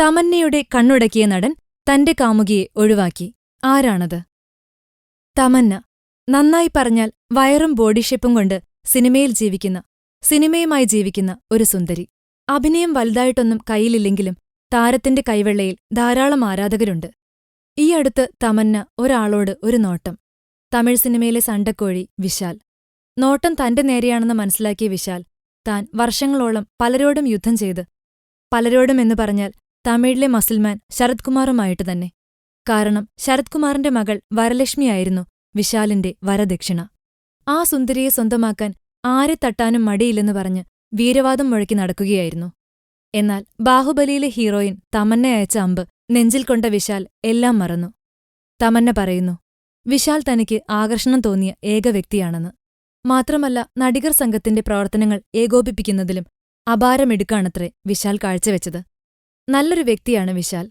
തമന്നയുടെ കണ്ണുടക്കിയ നടൻ തന്റെ കാമുകിയെ ഒഴിവാക്കി. ആരാണത്? തമന്ന. നന്നായി പറഞ്ഞാൽ വയറും ബോഡിഷെപ്പും കൊണ്ട് സിനിമയിൽ ജീവിക്കുന്ന സിനിമയുമായി ജീവിക്കുന്ന ഒരു സുന്ദരി. അഭിനയം വലുതായിട്ടൊന്നും കയ്യിലില്ലെങ്കിലും താരത്തിന്റെ കൈവെള്ളയിൽ ധാരാളം ആരാധകരുണ്ട്. ഈ അടുത്ത് തമന്ന ഒരാളോട് ഒരു നോട്ടം. തമിഴ് സിനിമയിലെ സണ്ടക്കോഴി വിശാൽ. നോട്ടം തന്റെ നേരെയാണെന്ന് മനസ്സിലാക്കിയ വിശാൽ താൻ വർഷങ്ങളോളം പലരോടും യുദ്ധം ചെയ്ത് പലരോടും എന്ന് പറഞ്ഞാൽ തമിഴിലെ മസിൽമാൻ ശരത് കുമാറുമായിട്ട് തന്നെ. കാരണം ശരത് കുമാറിന്റെ മകൾ വരലക്ഷ്മിയായിരുന്നു വിശാലിന്റെ വരദക്ഷിണ. ആ സുന്ദരിയെ സ്വന്തമാക്കാൻ ആരെ തട്ടാനും മടിയില്ലെന്ന് പറഞ്ഞ് വീരവാദം മുഴക്കി നടക്കുകയായിരുന്നു. എന്നാൽ ബാഹുബലിയിലെ ഹീറോയിൻ തമന്ന അയച്ച അമ്പ് നെഞ്ചിൽ കൊണ്ട വിശാൽ എല്ലാം മറന്നു. തമന്ന പറയുന്നു വിശാൽ തനിക്ക് ആകർഷണം തോന്നിയ ഏക വ്യക്തിയാണെന്ന്. മാത്രമല്ല നടികർ സംഘത്തിന്റെ പ്രവർത്തനങ്ങൾ ഏകോപിപ്പിക്കുന്നതിലും അപാരമിടുക്കാണത്രേ വിശാൽ കാഴ്ചവെച്ചത്. നല്ലൊരു വ്യക്തിയാണ് വിശാൽ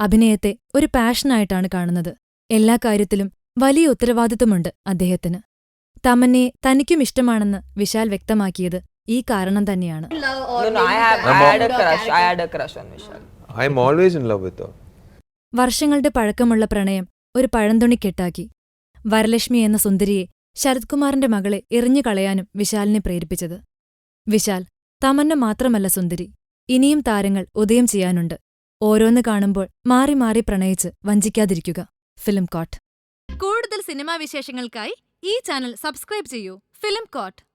അഭിനയത്തെ ഒരു പാഷനായിട്ടാണ് കാണുന്നത് എല്ലാ കാര്യത്തിലും വലിയ ഉത്തരവാദിത്വമുണ്ട് അദ്ദേഹത്തിന് തമന്നെ തനിക്കും ഇഷ്ടമാണെന്ന് വിശാൽ വ്യക്തമാക്കിയത് ഈ കാരണം തന്നെയാണ് love or No, no, I maybe have. the I had a character. crush. I had a crush on Vishal. I'm always in love with her. വർഷങ്ങളുടെ പഴക്കമുള്ള പ്രണയം ഒരു പഴന്തുണിക്കെട്ടാക്കി വരലക്ഷ്മി എന്ന സുന്ദരിയെ ശരത്കുമാറിന്റെ മകളെ എറിഞ്ഞു കളയാനും വിശാലിനെ പ്രേരിപ്പിച്ചത് വിശാൽ തമന്ന മാത്രമല്ല സുന്ദരി ഇനിയും താരങ്ങൾ ഉദയം ചെയ്യാനുണ്ട്. ഓരോന്ന് കാണുമ്പോൾ മാറി മാറി പ്രണയിച്ച് വഞ്ചിക്കാതിരിക്കുക. Film quote. കൂടുതൽ സിനിമാ വിശേഷങ്ങൾക്കായി ഈ ചാനൽ സബ്സ്ക്രൈബ് ചെയ്യൂ. Film quote.